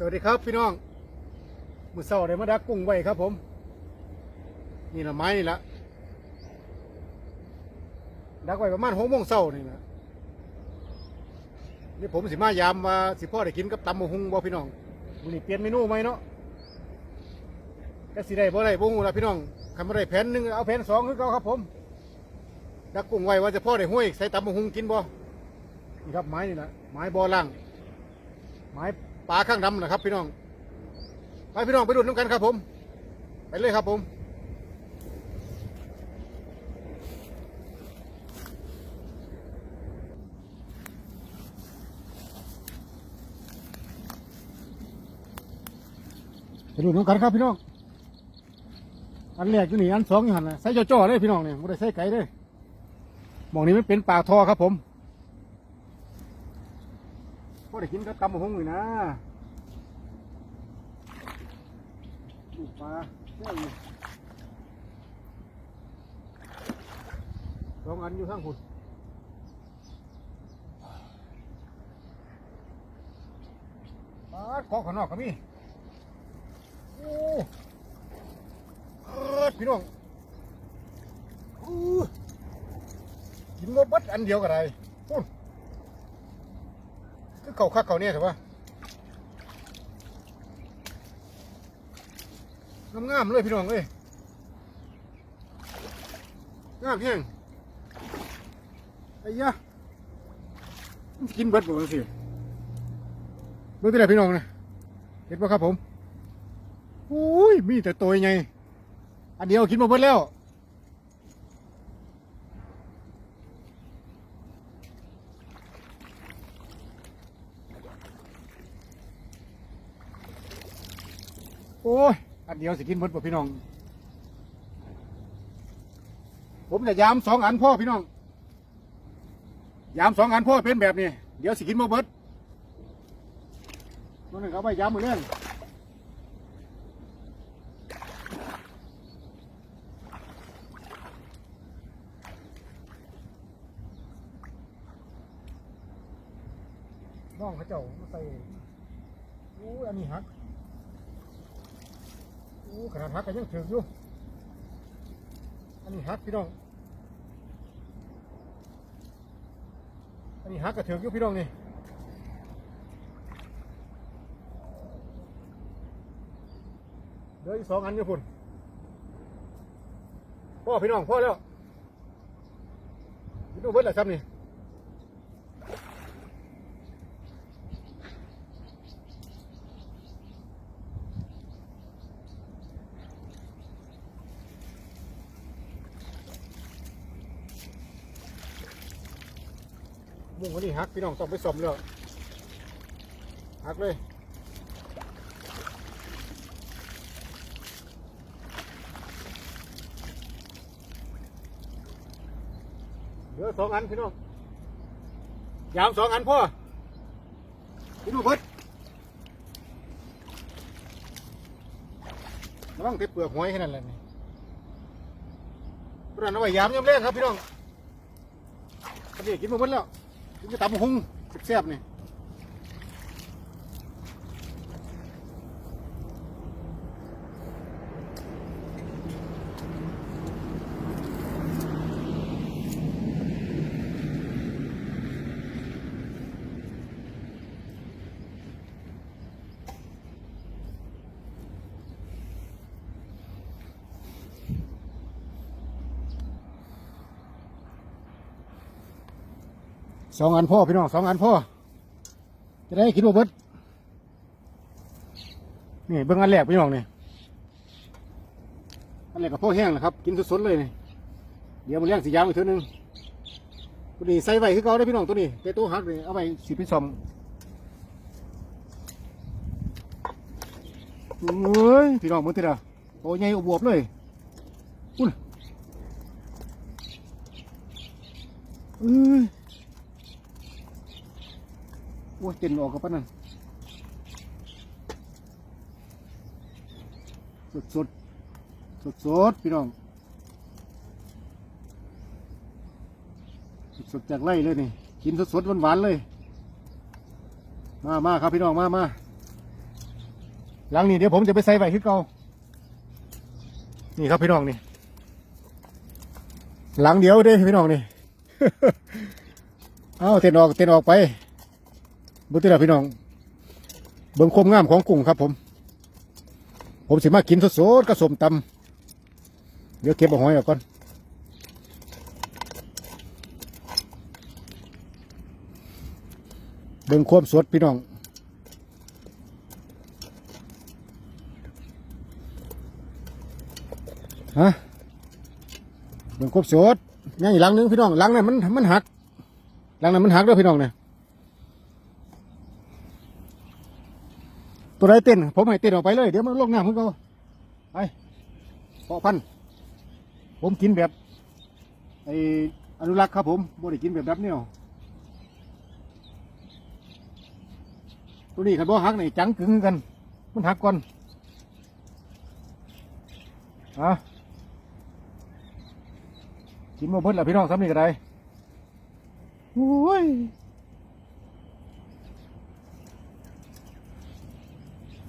สวัสดีครับพี่น้องมือเศร้าได้มาดักกุ้งไว้ครับผม นี่ละไม้นี่ละดักไว้ประมาณหกโมงเศร้านี่นะนี่ผมสิมายามมาสิพ่อได้กินกับตำมะฮุงบ่พี่น้องมือนี้เปลี่ยนเมนูไหมเนาะก็สิได้บ่ได้บ่ฮู้ละพี่น้องคันบ่ได้แผ่นหนึ่งเอาแผ่นสองคือเก่าครับผม ดักกุ้งไว้ว่าจะพ่อได้ห้วยใส่ตำมะฮุงกินบ่นี่ครับไม้นี่ละไม้บ่อล่างไม้ ปลาข้างดำนะครับ พี่น้องไปพี่น้องไปดูน้ำกันครับผม ไปเลยครับผมไปดูน้ำกันครับพี่น้อง อันแรกอยู่นี่อันสองอยู่หันนะใส่จ่อๆเลยพี่น้องเนี่ยไม่ได้ใส่ไก่เลยมองนี้มันเป็นปาทอครับผม ได้กินก็ตำมะฮุงอยู่นะลูกปลาเยอะอยู่สองอันอยู่ข้างคุณปลาเกาะข้างนอกก็มีโอ้เอิดพี่น้องอู้กินหมดเบัดอันเดียวกันไรพูด คือเก่าคักเก่าเนี่ยถูกปะงามๆเลยพี่น้องเอ้ยงามแห้งไอ้ยะมันสิกินเบิดบ่สิเบิ่งที่ไหนพี่น้องนะเห็นปะครับผมอุ้ยมีแต่ตัวใหญ่อันเดียวกินมาเบิดแล้ว อ้ย อันเดียวสิกินหมดป่ะพี่น้อง ผมจะยามสองอันพ่อพี่น้อง ยามสองอันพ่อเป็นแบบนี้เดี๋ยวสิกินมาเบิดนั่นเขาไปยามมือเรื่อน้องเขาเจ้ามาใส่โอ้ยอันนี้หัก อ้ขนาดหักก็ยังถึงอยู่ อันนี้หักพี่น้อง อันนี้หักก็ถึงอยู่พี่น้องนี่เดี๋ยวอีกสองอันอยู่พุ่นพ่อพี่น้องพ่อแล้วพี่น้องเบิดแล้วซ้ำนี่ มุ้งอันนี้หักพี่น้องต้องไปสมเลยหักเลยเหลือสองอันพี่น้องยามสองอันพ่อพี่น้องเบิดระวังเต็เปลือกหอยแค่นั้นแหละนี่พวกนั้นเอาไว้ยามยามแรกครับพี่น้องอันนี้กินมาเบิดแล้ว กินจะตำหุงแซ่บๆนี่ สองอันพ่อพี่น้องสองอันพ่อจะได้กินมาเบิดนี่เบิ่งอันแรกพี่น้องนี่อันแรกกับพ่อแห้งนะครับ กินสดๆเลยนี่เดี๋ยวมันเลี้ยงสียางอีกเท่านึงตัวนี้ใส่ไว้คือเก่าได้พี่น้องตัวนี้แต่ตัวหักนี่เอาไปสีพิซซอมเฮ้ยพี่น้องมือทีละโอ้ยใหญ่อบวบเลยอุ้ยเอ้ย โอ้ยเต็นออกกับปะนั่นสดสดสดสดพี่น้อง สดสดจากไร่เลยนี่ กินสดสดหวานหวานเลย มามาครับพี่น้องมามาหลังนี้เดี๋ยวผมจะไปใส่ไว้คือเก่านี่ครับพี่น้องนี่ หลังเดียวเด้พี่น้องนี่ เอาเต้นออกเต้นออกไป บุตรพี่น้อง เบิ่งความงามของกุ้งครับผม ผมสิมากินสดๆกับสมตำเดี๋ยวเก็บเอาหอยออกก่อนเบิ่งความสดพี่น้องฮะเบิ่งความสดยังอีกหลังนึงพี่น้องหลังนั้นมันมันหักหลังนั้นมันหักด้วยพี่น้องเนี่ย ตัวใดเต้น ผมให้เต้นออกไปเลย เดี๋ยวมันลงน้ำของเขาไปพอพันธุ์ผมกินแบบไออนุรักษ์ครับผมบ่ได้กินแบบดับเนี่ยตัวนี้ขันบ่หักนี่จังกึ่งกัน มันหักก่อนอะกินมาเพิ่นละพี่น้องซ้ำนี่ก็ได้โอ้ย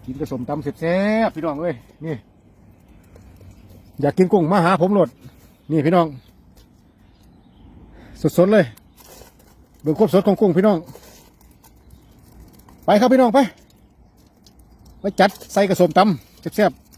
กินกระสมตำเสร็จแซ่บๆพี่น้องเอ้ยนี่ อยากกินกุ้งมาหาผมโหลดนี่พี่น้อง สดๆเลยเบิ่งควบสดของกุ้งพี่น้อง ไปครับพี่น้องไปไปจัดใส่กระสมตำแซ่บๆ